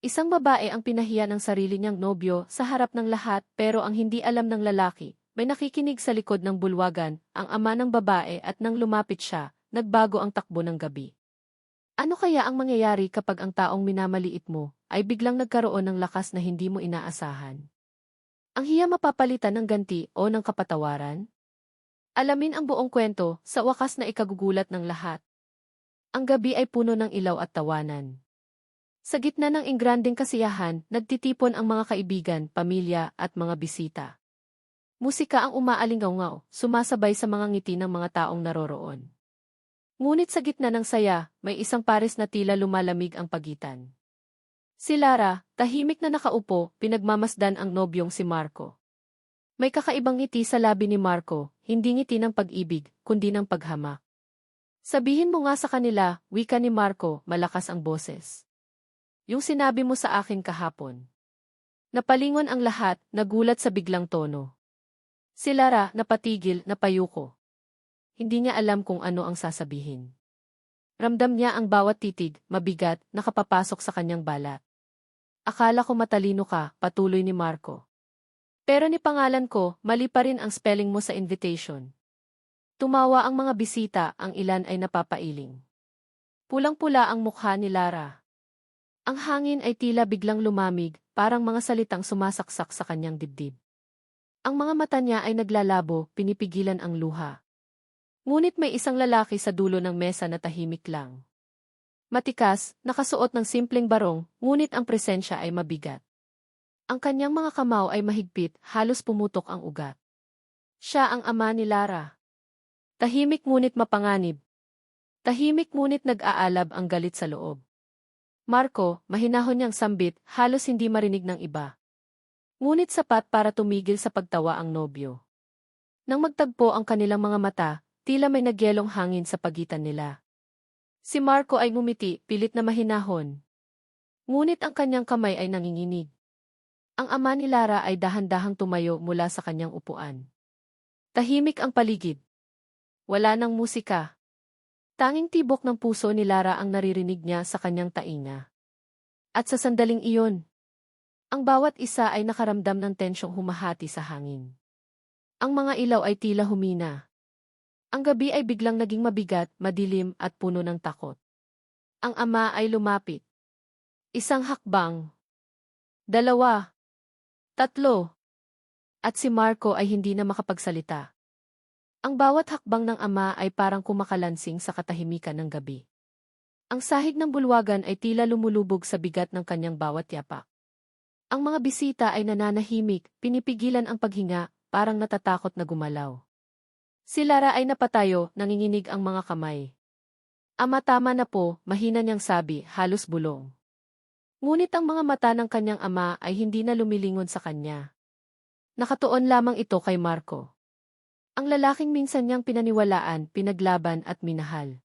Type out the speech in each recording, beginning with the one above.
Isang babae ang pinahiya ng sarili niyang nobyo sa harap ng lahat pero ang hindi alam ng lalaki, may nakikinig sa likod ng bulwagan, ang ama ng babae at nang lumapit siya, nagbago ang takbo ng gabi. Ano kaya ang mangyayari kapag ang taong minamaliit mo ay biglang nagkaroon ng lakas na hindi mo inaasahan? Ang hiya mapapalitan ng ganti o ng kapatawaran? Alamin ang buong kwento sa wakas na ikagugulat ng lahat. Ang gabi ay puno ng ilaw at tawanan. Sa gitna ng ingranding kasiyahan, nagtitipon ang mga kaibigan, pamilya, at mga bisita. Musika ang umaalingaw sumasabay sa mga ngiti ng mga taong naroroon. Ngunit sa gitna ng saya, may isang pares na tila lumalamig ang pagitan. Si Lara, tahimik na nakaupo, pinagmamasdan ang nobyong si Marco. May kakaibang ngiti sa labi ni Marco, hindi ngiti ng pag-ibig, kundi ng paghamak. Sabihin mo nga sa kanila, wika ni Marco, malakas ang boses. Yung sinabi mo sa akin kahapon. Napalingon ang lahat, nagulat sa biglang tono. Si Lara, napatigil, napayuko. Hindi niya alam kung ano ang sasabihin. Ramdam niya ang bawat titig, mabigat, nakapapasok sa kanyang balat. Akala ko matalino ka, patuloy ni Marco. Pero ni pangalan ko, mali pa rin ang spelling mo sa invitation. Tumawa ang mga bisita, ang ilan ay napapailing. Pulang-pula ang mukha ni Lara. Ang hangin ay tila biglang lumamig, parang mga salitang sumasaksak sa kanyang dibdib. Ang mga mata niya ay naglalabo, pinipigilan ang luha. Ngunit may isang lalaki sa dulo ng mesa na tahimik lang. Matikas, nakasuot ng simpleng barong, ngunit ang presensya ay mabigat. Ang kanyang mga kamao ay mahigpit, halos pumutok ang ugat. Siya ang ama ni Lara. Tahimik ngunit mapanganib. Tahimik ngunit nag-aalab ang galit sa loob. Marco, mahinahon niyang sambit, halos hindi marinig ng iba. Ngunit sapat para tumigil sa pagtawa ang nobyo. Nang magtagpo ang kanilang mga mata, tila may nagyelong hangin sa pagitan nila. Si Marco ay ngumiti, pilit na mahinahon. Ngunit ang kanyang kamay ay nanginginig. Ang ama ni Lara ay dahan-dahang tumayo mula sa kanyang upuan. Tahimik ang paligid. Wala ng musika. Tanging tibok ng puso ni Lara ang naririnig niya sa kanyang tainga. At sa sandaling iyon, ang bawat isa ay nakaramdam ng tensyong humahati sa hangin. Ang mga ilaw ay tila humina. Ang gabi ay biglang naging mabigat, madilim at puno ng takot. Ang ama ay lumapit. Isang hakbang. Dalawa. Tatlo. At si Marco ay hindi na makapagsalita. Ang bawat hakbang ng ama ay parang kumakalansing sa katahimikan ng gabi. Ang sahig ng bulwagan ay tila lumulubog sa bigat ng kanyang bawat yapak. Ang mga bisita ay nananahimik, pinipigilan ang paghinga, parang natatakot na gumalaw. Si Lara ay napatayo, nanginginig ang mga kamay. Ama tama na po, mahina niyang sabi, halos bulong. Ngunit ang mga mata ng kanyang ama ay hindi na lumilingon sa kanya. Nakatuon lamang ito kay Marco. Ang lalaking minsan niyang pinaniwalaan, pinaglaban at minahal.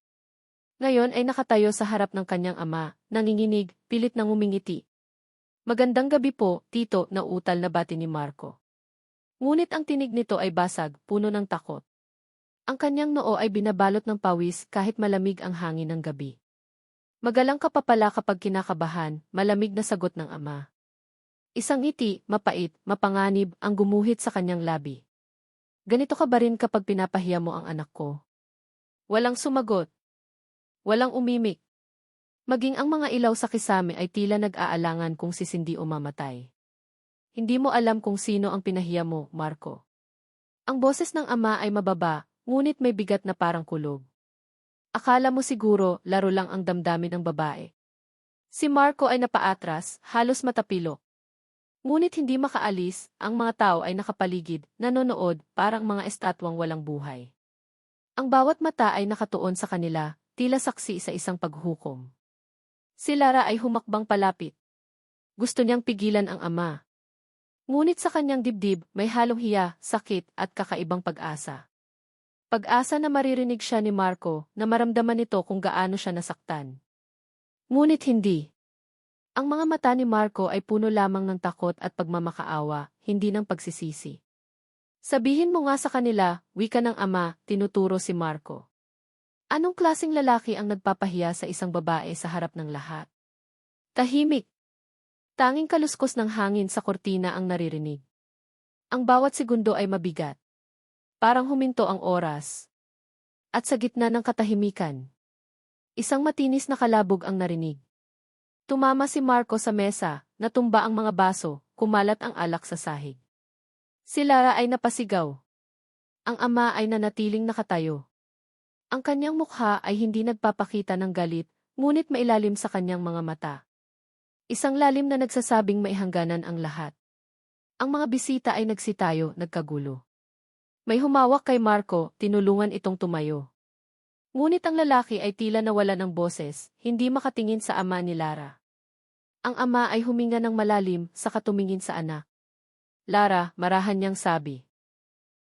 Ngayon ay nakatayo sa harap ng kanyang ama, nanginginig, pilit nang umingiti. Magandang gabi po, tito, na utal na bati ni Marco. Ngunit ang tinig nito ay basag, puno ng takot. Ang kanyang noo ay binabalot ng pawis kahit malamig ang hangin ng gabi. Magalang ka pa pala kapag kinakabahan, malamig na sagot ng ama. Isang ngiti, mapait, mapanganib, ang gumuhit sa kanyang labi. Ganito ka ba rin kapag pinapahiya mo ang anak ko? Walang sumagot. Walang umimik. Maging ang mga ilaw sa kisame ay tila nag-aalangan kung sisindi o mamatay. Hindi mo alam kung sino ang pinahiya mo, Marco. Ang boses ng ama ay mababa, ngunit may bigat na parang kulog. Akala mo siguro, laro lang ang damdamin ng babae. Si Marco ay napaatras, halos matapilok. Ngunit hindi makaalis, ang mga tao ay nakapaligid, nanonood, parang mga estatwang walang buhay. Ang bawat mata ay nakatuon sa kanila, tila saksi sa isang paghukom. Si Lara ay humakbang palapit. Gusto niyang pigilan ang ama. Ngunit sa kanyang dibdib, may halong hiya, sakit, at kakaibang pag-asa. Pag-asa na maririnig siya ni Marco, na maramdaman nito kung gaano siya nasaktan. Ngunit hindi. Ang mga mata ni Marco ay puno lamang ng takot at pagmamakaawa, hindi ng pagsisisi. Sabihin mo nga sa kanila, wika ng ama, tinuturo si Marco. Anong klasing lalaki ang nagpapahiya sa isang babae sa harap ng lahat? Tahimik. Tanging kaluskos ng hangin sa kortina ang naririnig. Ang bawat segundo ay mabigat. Parang huminto ang oras. At sa gitna ng katahimikan, isang matinis na kalabog ang narinig. Tumama si Marco sa mesa, natumba ang mga baso, kumalat ang alak sa sahig. Si Lara ay napasigaw. Ang ama ay nanatiling nakatayo. Ang kanyang mukha ay hindi nagpapakita ng galit, ngunit mailalim sa kanyang mga mata. Isang lalim na nagsasabing maihangganan ang lahat. Ang mga bisita ay nagsitayo, nagkagulo. May humawak kay Marco, tinulungan itong tumayo. Ngunit ang lalaki ay tila nawala ng boses, hindi makatingin sa ama ni Lara. Ang ama ay huminga ng malalim, sa katumingin sa anak. Lara, marahan niyang sabi.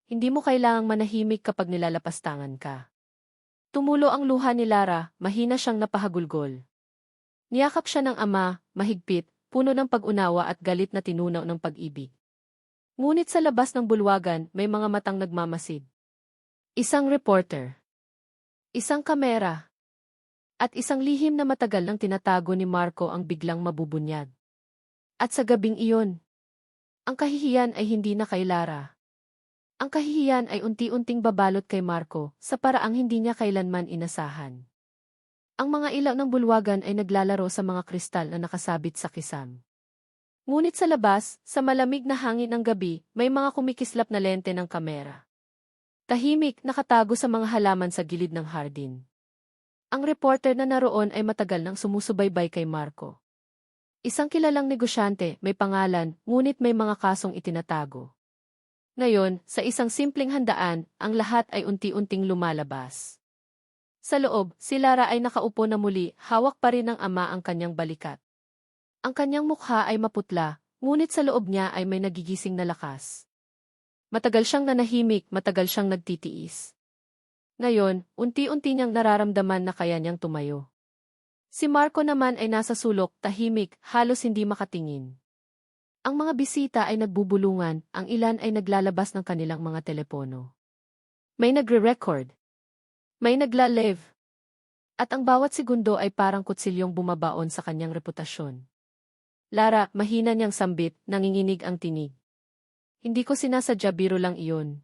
Hindi mo kailangang manahimik kapag nilalapastangan ka. Tumulo ang luha ni Lara, mahina siyang napahagulgol. Niyakap siya ng ama, mahigpit, puno ng pag-unawa at galit na tinunaw ng pag-ibig. Ngunit sa labas ng bulwagan, may mga matang nagmamasid. Isang reporter. Isang kamera. At isang lihim na matagal nang tinatago ni Marco ang biglang mabubunyag. At sa gabing iyon, ang kahihiyan ay hindi na kay Lara. Ang kahihiyan ay unti-unting babalot kay Marco sa paraang hindi niya kailanman inasahan. Ang mga ilaw ng bulwagan ay naglalaro sa mga kristal na nakasabit sa kisam. Ngunit sa labas, sa malamig na hangin ng gabi, may mga kumikislap na lente ng kamera. Tahimik, nakatago sa mga halaman sa gilid ng hardin. Ang reporter na naroon ay matagal nang sumusubaybay kay Marco. Isang kilalang negosyante, may pangalan, ngunit may mga kasong itinatago. Ngayon, sa isang simpleng handaan, ang lahat ay unti-unting lumalabas. Sa loob, si Lara ay nakaupo na muli, hawak pa rin ng ama ang kanyang balikat. Ang kanyang mukha ay maputla, ngunit sa loob niya ay may nagigising na lakas. Matagal siyang nanahimik, matagal siyang nagtitiis. Ngayon, unti-unti niyang nararamdaman na kaya niyang tumayo. Si Marco naman ay nasa sulok, tahimik, halos hindi makatingin. Ang mga bisita ay nagbubulungan, ang ilan ay naglalabas ng kanilang mga telepono. May nagre-record. May nagla-live. At ang bawat segundo ay parang kutsilyong bumabaon sa kanyang reputasyon. Lara, mahina niyang sambit, nanginginig ang tinig. Hindi ko sinasadya biro lang iyon.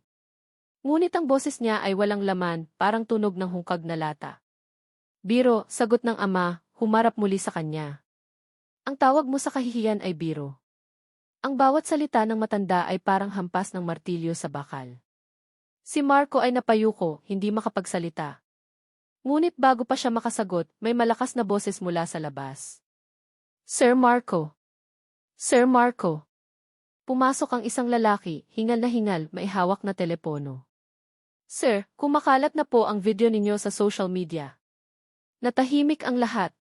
Ngunit ang boses niya ay walang laman, parang tunog ng hungkag na lata. Biro, sagot ng ama, humarap muli sa kanya. Ang tawag mo sa kahihiyan ay biro. Ang bawat salita ng matanda ay parang hampas ng martilyo sa bakal. Si Marco ay napayuko, hindi makapagsalita. Ngunit bago pa siya makasagot, may malakas na boses mula sa labas. Sir Marco. Sir Marco. Pumasok ang isang lalaki, hingal na hingal, may hawak na telepono. Sir, kumakalat na po ang video ninyo sa social media. Natahimik ang lahat.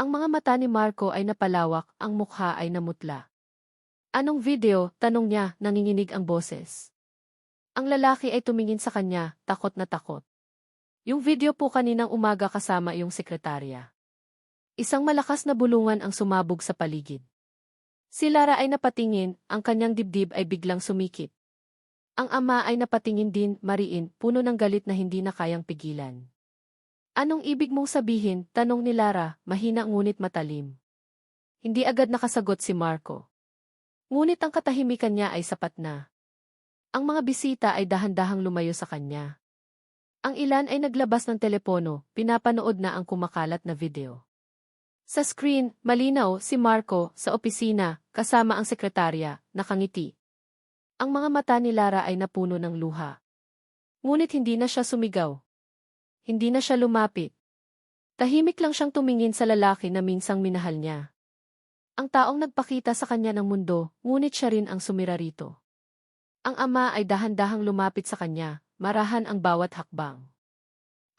Ang mga mata ni Marco ay napalawak, ang mukha ay namutla. Anong video? Tanong niya, nanginginig ang boses. Ang lalaki ay tumingin sa kanya, takot na takot. Yung video po kaninang umaga kasama yung sekretarya. Isang malakas na bulungan ang sumabog sa paligid. Si Lara ay napatingin, ang kanyang dibdib ay biglang sumikip. Ang ama ay napatingin din, mariin, puno ng galit na hindi na kayang pigilan. Anong ibig mong sabihin? Tanong ni Lara, mahina ngunit matalim. Hindi agad nakasagot si Marco. Ngunit ang katahimikan niya ay sapat na. Ang mga bisita ay dahan-dahang lumayo sa kanya. Ang ilan ay naglabas ng telepono, pinapanood na ang kumakalat na video. Sa screen, malinaw si Marco sa opisina, kasama ang sekretarya, nakangiti. Ang mga mata ni Lara ay napuno ng luha. Ngunit hindi na siya sumigaw. Hindi na siya lumapit. Tahimik lang siyang tumingin sa lalaki na minsang minahal niya. Ang taong nagpakita sa kanya ng mundo, ngunit siya rin ang sumira rito. Ang ama ay dahan-dahang lumapit sa kanya, marahan ang bawat hakbang.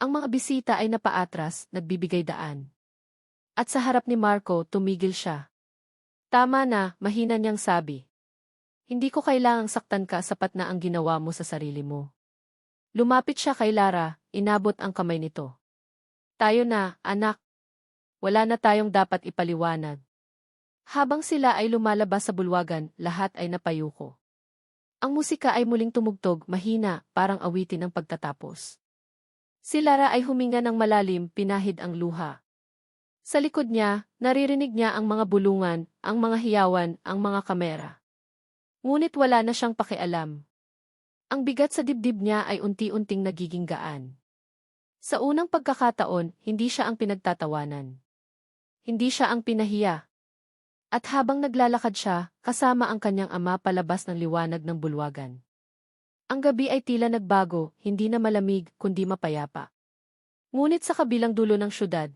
Ang mga bisita ay napaatras, nagbibigay daan. At sa harap ni Marco, tumigil siya. Tama na, mahina niyang sabi. Hindi ko kailangang saktan ka sapat na ang ginawa mo sa sarili mo. Lumapit siya kay Lara, inabot ang kamay nito. Tayo na, anak. Wala na tayong dapat ipaliwanag. Habang sila ay lumalabas sa bulwagan, lahat ay napayuko. Ang musika ay muling tumugtog, mahina, parang awitin ng pagtatapos. Si Lara ay huminga ng malalim, pinahid ang luha. Sa likod niya, naririnig niya ang mga bulungan, ang mga hiyawan, ang mga kamera. Ngunit wala na siyang pakialam. Ang bigat sa dibdib niya ay unti-unting nagiging gaan. Sa unang pagkakataon, hindi siya ang pinagtatawanan. Hindi siya ang pinahiya. At habang naglalakad siya, kasama ang kanyang ama palabas ng liwanag ng bulwagan. Ang gabi ay tila nagbago, hindi na malamig, kundi mapayapa. Ngunit sa kabilang dulo ng syudad,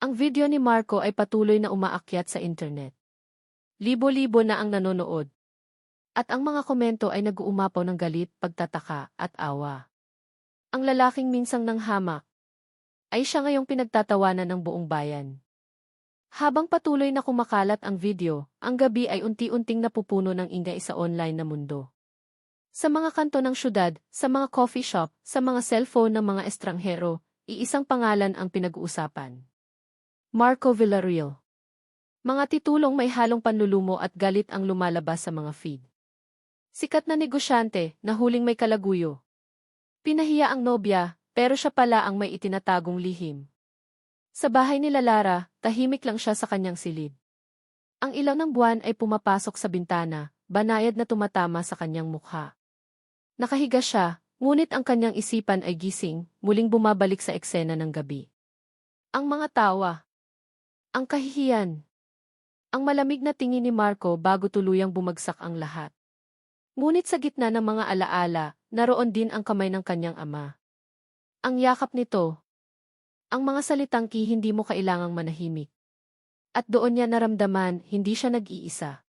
ang video ni Marco ay patuloy na umaakyat sa internet. Libo-libo na ang nanonood. At ang mga komento ay nag-uumapaw ng galit, pagtataka, at awa. Ang lalaking minsang ng hamak ay siya ngayong pinagtatawanan ng buong bayan. Habang patuloy na kumakalat ang video, ang gabi ay unti-unting napupuno ng ingay sa online na mundo. Sa mga kanto ng syudad, sa mga coffee shop, sa mga cellphone ng mga estranghero, iisang pangalan ang pinag-uusapan. Marco Villarreal. Mga titulong may halong panlulumo at galit ang lumalabas sa mga feed. Sikat na negosyante, na huling may kalaguyo. Pinahiya ang nobya, pero siya pala ang may itinatagong lihim. Sa bahay nila Lara, tahimik lang siya sa kanyang silid. Ang ilaw ng buwan ay pumapasok sa bintana, banayad na tumatama sa kanyang mukha. Nakahiga siya, ngunit ang kanyang isipan ay gising, muling bumabalik sa eksena ng gabi. Ang mga tawa, ang kahihiyan. Ang malamig na tingin ni Marco bago tuluyang bumagsak ang lahat. Ngunit sa gitna ng mga alaala, naroon din ang kamay ng kanyang ama. Ang yakap nito. Ang mga salitang ki hindi mo kailangang manahimik. At doon niya naramdaman, hindi siya nag-iisa.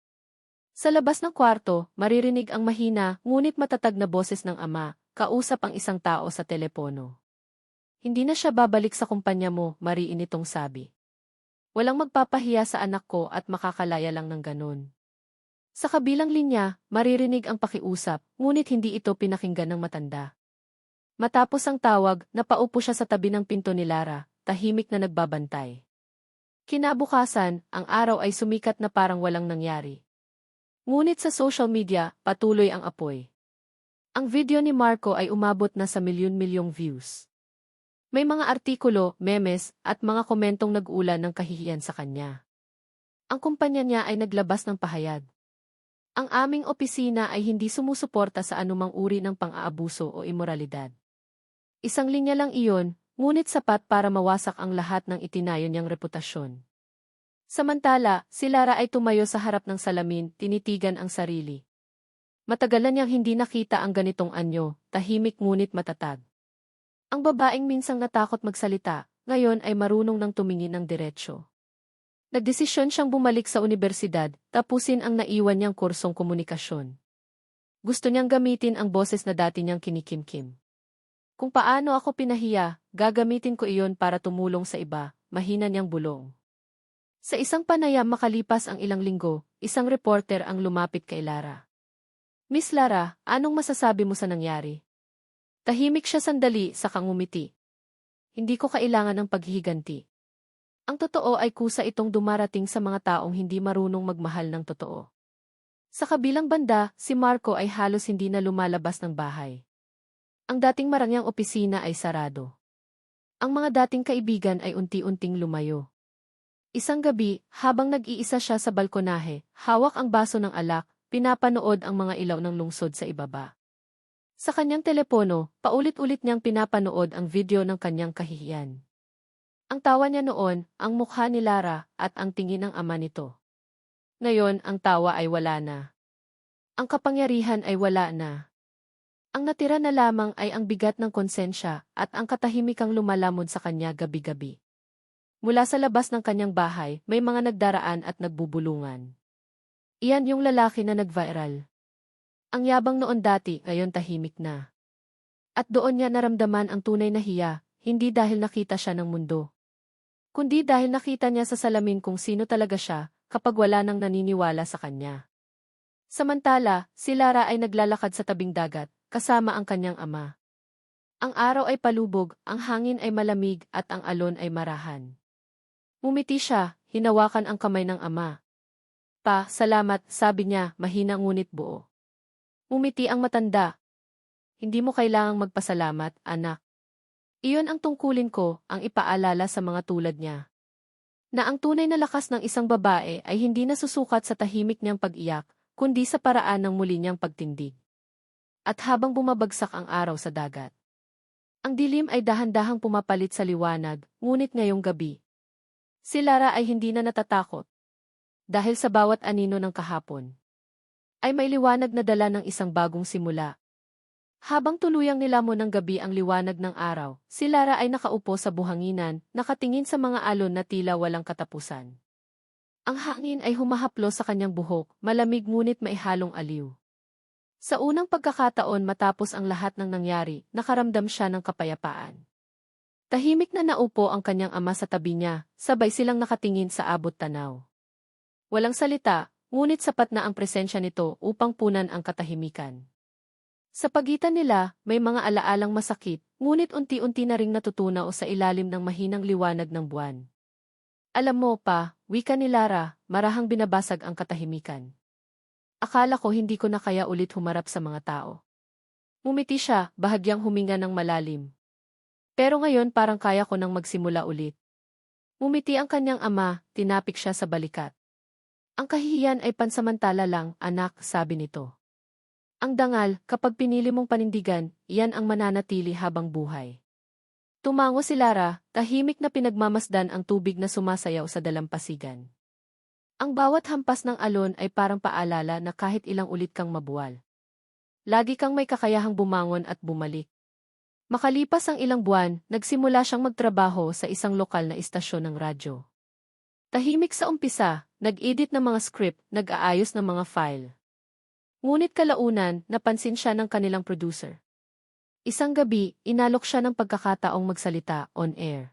Sa labas ng kwarto, maririnig ang mahina, ngunit matatag na boses ng ama, kausap ang isang tao sa telepono. Hindi na siya babalik sa kumpanya mo, mariin itong sabi. Walang magpapahiya sa anak ko at makakalaya lang ng ganun. Sa kabilang linya, maririnig ang pakiusap, ngunit hindi ito pinakinggan ng matanda. Matapos ang tawag, napaupo siya sa tabi ng pinto ni Lara, tahimik na nagbabantay. Kinabukasan, ang araw ay sumikat na parang walang nangyari. Ngunit sa social media, patuloy ang apoy. Ang video ni Marco ay umabot na sa milyon-milyong views. May mga artikulo, memes, at mga komentong nag-ulan ng kahihiyan sa kanya. Ang kumpanya niya ay naglabas ng pahayag. Ang aming opisina ay hindi sumusuporta sa anumang uri ng pang-aabuso o imoralidad. Isang linya lang iyon, ngunit sapat para mawasak ang lahat ng itinayo niyang reputasyon. Samantala, si Lara ay tumayo sa harap ng salamin, tinitigan ang sarili. Matagalan niyang hindi nakita ang ganitong anyo, tahimik ngunit matatag. Ang babaeng minsang natakot magsalita, ngayon ay marunong nang tumingin ng diretsyo. Nagdesisyon siyang bumalik sa universidad, tapusin ang naiwan niyang kursong komunikasyon. Gusto niyang gamitin ang boses na dati niyang kinikimkim. Kung paano ako pinahiya, gagamitin ko iyon para tumulong sa iba, mahina niyang bulong. Sa isang panayam makalipas ang ilang linggo, isang reporter ang lumapit kay Lara. Miss Lara, anong masasabi mo sa nangyari? Tahimik siya sandali sa kangumiti. Hindi ko kailangan ng paghihiganti. Ang totoo ay kusa itong dumarating sa mga taong hindi marunong magmahal ng totoo. Sa kabilang banda, si Marco ay halos hindi na lumalabas ng bahay. Ang dating marangyang opisina ay sarado. Ang mga dating kaibigan ay unti-unting lumayo. Isang gabi, habang nag-iisa siya sa balkonahe, hawak ang baso ng alak, pinapanood ang mga ilaw ng lungsod sa ibaba. Sa kanyang telepono, paulit-ulit niyang pinapanood ang video ng kanyang kahihiyan. Ang tawa niya noon, ang mukha ni Lara, at ang tingin ng ama nito. Ngayon, ang tawa ay wala na. Ang kapangyarihan ay wala na. Ang natira na lamang ay ang bigat ng konsensya at ang katahimikang lumalamon sa kanya gabi-gabi. Mula sa labas ng kanyang bahay, may mga nagdaraan at nagbubulungan. Iyan yung lalaki na nag-viral. Ang yabang noon dati, ngayon tahimik na. At doon niya naramdaman ang tunay na hiya, hindi dahil nakita siya ng mundo. Kundi dahil nakita niya sa salamin kung sino talaga siya, kapag wala nang naniniwala sa kanya. Samantala, si Lara ay naglalakad sa tabing dagat, kasama ang kanyang ama. Ang araw ay palubog, ang hangin ay malamig, at ang alon ay marahan. Mumiti siya, hinawakan ang kamay ng ama. Pa, salamat, sabi niya, mahina ngunit buo. Umiti ang matanda. Hindi mo kailangang magpasalamat, anak. Iyon ang tungkulin ko, ang ipaalala sa mga tulad niya. Na ang tunay na lakas ng isang babae ay hindi nasusukat sa tahimik niyang pag-iyak, kundi sa paraan ng muli niyang pagtindig. At habang bumabagsak ang araw sa dagat, ang dilim ay dahan-dahang pumapalit sa liwanag, ngunit ngayong gabi. Si Lara ay hindi na natatakot. Dahil sa bawat anino ng kahapon, ay may liwanag na dala ng isang bagong simula. Habang tuluyang nilamon ng gabi ang liwanag ng araw, si Lara ay nakaupo sa buhanginan, nakatingin sa mga alon na tila walang katapusan. Ang hangin ay humahaplo sa kanyang buhok, malamig ngunit may halong aliw. Sa unang pagkakataon matapos ang lahat ng nangyari, nakaramdam siya ng kapayapaan. Tahimik na naupo ang kanyang ama sa tabi niya, sabay silang nakatingin sa abot tanaw. Walang salita, ngunit sapat na ang presensya nito upang punan ang katahimikan. Sa pagitan nila, may mga alaalang masakit, ngunit unti-unti na ring natutunaw sa ilalim ng mahinang liwanag ng buwan. Alam mo pa, wika ni Lara, marahang binabasag ang katahimikan. Akala ko hindi ko na kaya ulit humarap sa mga tao. Mumiti siya, bahagyang huminga ng malalim. Pero ngayon parang kaya ko nang magsimula ulit. Mumiti ang kanyang ama, tinapik siya sa balikat. Ang kahihiyan ay pansamantala lang, anak, sabi nito. Ang dangal, kapag pinili mong panindigan, iyan ang mananatili habang buhay. Tumango si Lara, tahimik na pinagmamasdan ang tubig na sumasayaw sa dalampasigan. Ang bawat hampas ng alon ay parang paalala na kahit ilang ulit kang mabuwal. Lagi kang may kakayahang bumangon at bumalik. Makalipas ang ilang buwan, nagsimula siyang magtrabaho sa isang lokal na istasyon ng radyo. Tahimik sa umpisa, nag-edit ng mga script, nag-aayos ng mga file. Ngunit kalaunan, napansin siya ng kanilang producer. Isang gabi, inalok siya ng pagkakataong magsalita on air.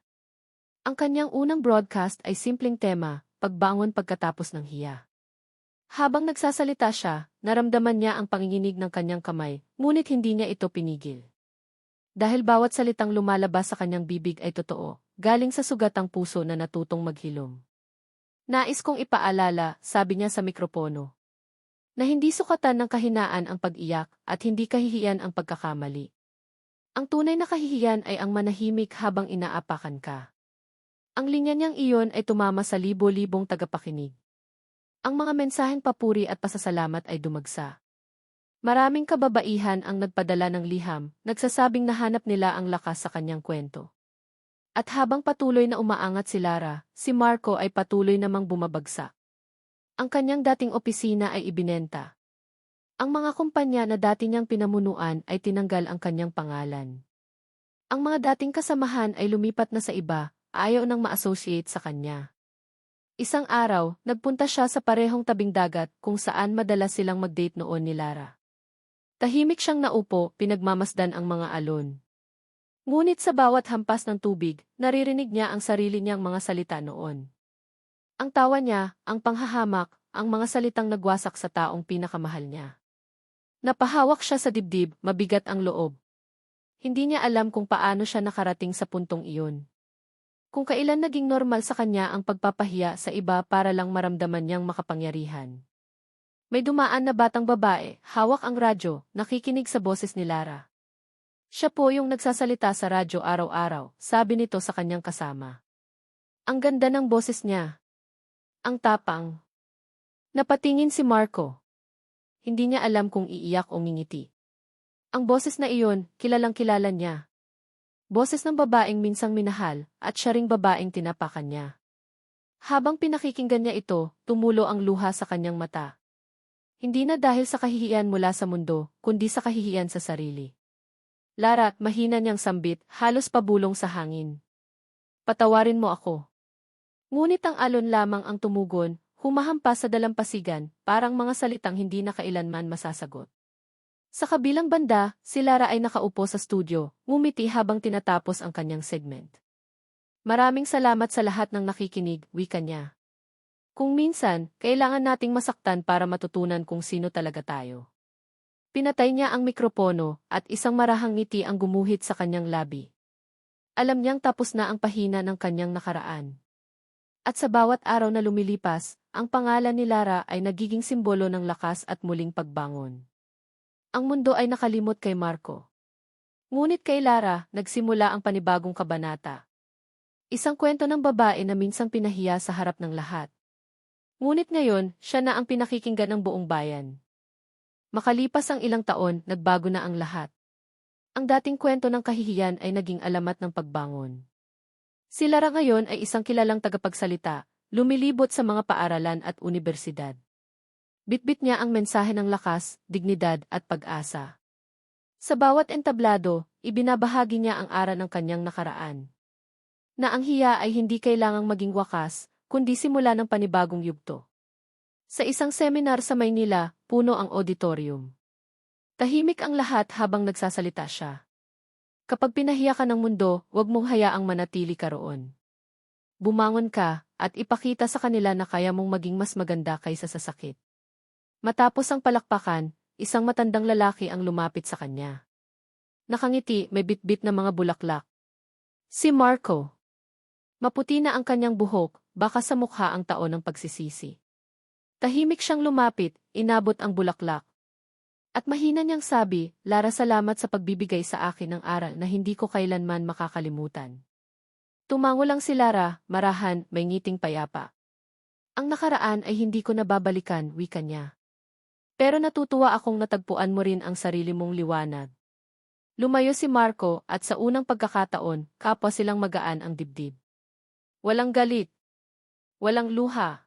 Ang kanyang unang broadcast ay simpleng tema, pagbangon pagkatapos ng hiya. Habang nagsasalita siya, naramdaman niya ang panginginig ng kanyang kamay, ngunit hindi niya ito pinigil. Dahil bawat salitang lumalabas sa kanyang bibig ay totoo, galing sa sugatang puso na natutong maghilom. Nais kong ipaalala, sabi niya sa mikropono na hindi sukatan ng kahinaan ang pag-iyak at hindi kahihiyan ang pagkakamali. Ang tunay na kahihiyan ay ang manahimik habang inaapakan ka. Ang linya niyang iyon ay tumama sa libo-libong tagapakinig. Ang mga mensaheng papuri at pasasalamat ay dumagsa. Maraming kababaihan ang nagpadala ng liham, nagsasabing nahanap nila ang lakas sa kanyang kwento. At habang patuloy na umaangat si Lara, si Marco ay patuloy namang bumabagsak. Ang kanyang dating opisina ay ibinenta. Ang mga kumpanya na dati niyang pinamunuan ay tinanggal ang kanyang pangalan. Ang mga dating kasamahan ay lumipat na sa iba, ayaw nang ma-associate sa kanya. Isang araw, nagpunta siya sa parehong tabing dagat kung saan madalas silang mag-date noon ni Lara. Tahimik siyang naupo, pinagmamasdan ang mga alon. Ngunit sa bawat hampas ng tubig, naririnig niya ang sarili niyang mga salita noon. Ang tawa niya, ang panghahamak, ang mga salitang nagwasak sa taong pinakamahal niya. Napahawak siya sa dibdib, mabigat ang loob. Hindi niya alam kung paano siya nakarating sa puntong iyon. Kung kailan naging normal sa kanya ang pagpapahiya sa iba para lang maramdaman niyang makapangyarihan. May dumaan na batang babae, hawak ang radyo, nakikinig sa boses ni Lara. Siya po yung nagsasalita sa radyo araw-araw, sabi nito sa kanyang kasama. Ang ganda ng boses niya, ang tapang. Napatingin si Marco. Hindi niya alam kung iiyak o ngingiti. Ang boses na iyon, kilalang kilala niya. Boses ng babaeng minsang minahal, at siya ring babaeng tinapakan niya. Habang pinakikinggan niya ito, tumulo ang luha sa kanyang mata. Hindi na dahil sa kahihiyan mula sa mundo, kundi sa kahihiyan sa sarili. Lara, mahina niyang sambit, halos pabulong sa hangin. Patawarin mo ako. Ngunit ang alon lamang ang tumugon, humahampas sa dalampasigan, parang mga salitang hindi na kailanman masasagot. Sa kabilang banda, si Lara ay nakaupo sa studio, ngumiti habang tinatapos ang kanyang segment. Maraming salamat sa lahat ng nakikinig, wika niya. Kung minsan, kailangan nating masaktan para matutunan kung sino talaga tayo. Pinatay niya ang mikropono at isang marahang ngiti ang gumuhit sa kanyang labi. Alam niyang tapos na ang pahina ng kanyang nakaraan. At sa bawat araw na lumilipas, ang pangalan ni Lara ay nagiging simbolo ng lakas at muling pagbangon. Ang mundo ay nakalimot kay Marco. Ngunit kay Lara, nagsimula ang panibagong kabanata. Isang kwento ng babae na minsang pinahiya sa harap ng lahat. Ngunit ngayon, siya na ang pinakikinggan ng buong bayan. Makalipas ang ilang taon, nagbago na ang lahat. Ang dating kwento ng kahihiyan ay naging alamat ng pagbangon. Si Lara ngayon ay isang kilalang tagapagsalita, lumilibot sa mga paaralan at unibersidad. Bitbit niya ang mensahe ng lakas, dignidad at pag-asa. Sa bawat entablado, ibinabahagi niya ang aral ng kanyang nakaraan. Na ang hiya ay hindi kailangang maging wakas, kundi simula ng panibagong yugto. Sa isang seminar sa Maynila, puno ang auditorium. Tahimik ang lahat habang nagsasalita siya. Kapag pinahiya ka ng mundo, huwag mong hayaang manatili ka roon. Bumangon ka, at ipakita sa kanila na kaya mong maging mas maganda kaysa sa sakit. Matapos ang palakpakan, isang matandang lalaki ang lumapit sa kanya. Nakangiti, may bitbit na mga bulaklak. Si Marco. Maputi na ang kanyang buhok, baka sa mukha ang taon ng pagsisisi. Tahimik siyang lumapit, inabot ang bulaklak. At mahina niyang sabi, Lara salamat sa pagbibigay sa akin ng aral na hindi ko kailanman makakalimutan. Tumango lang si Lara, marahan, may ngiting payapa. Ang nakaraan ay hindi ko nababalikan, wika niya. Pero natutuwa akong natagpuan mo rin ang sarili mong liwanag. Lumayo si Marco at sa unang pagkakataon, kapwa silang magaan ang dibdib. Walang galit. Walang luha.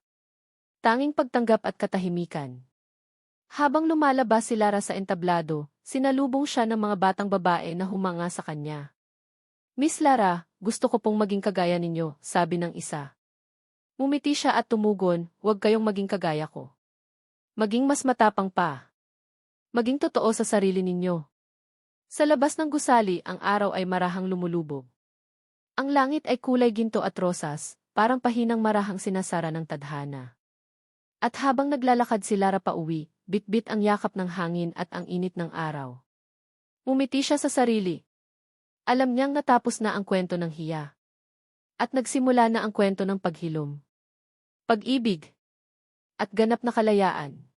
Tanging pagtanggap at katahimikan. Habang lumalabas si Lara sa entablado, sinalubong siya ng mga batang babae na humanga sa kanya. Miss Lara, gusto ko pong maging kagaya ninyo, sabi ng isa. Mumiti siya at tumugon, huwag kayong maging kagaya ko. Maging mas matapang pa. Maging totoo sa sarili ninyo. Sa labas ng gusali, ang araw ay marahang lumulubog. Ang langit ay kulay ginto at rosas, parang pahinang marahang sinasara ng tadhana. At habang naglalakad si Lara pa uwi, bitbit ang yakap ng hangin at ang init ng araw. Umiti siya sa sarili. Alam niyang natapos na ang kwento ng hiya. At nagsimula na ang kwento ng paghilom. Pag-ibig. At ganap na kalayaan.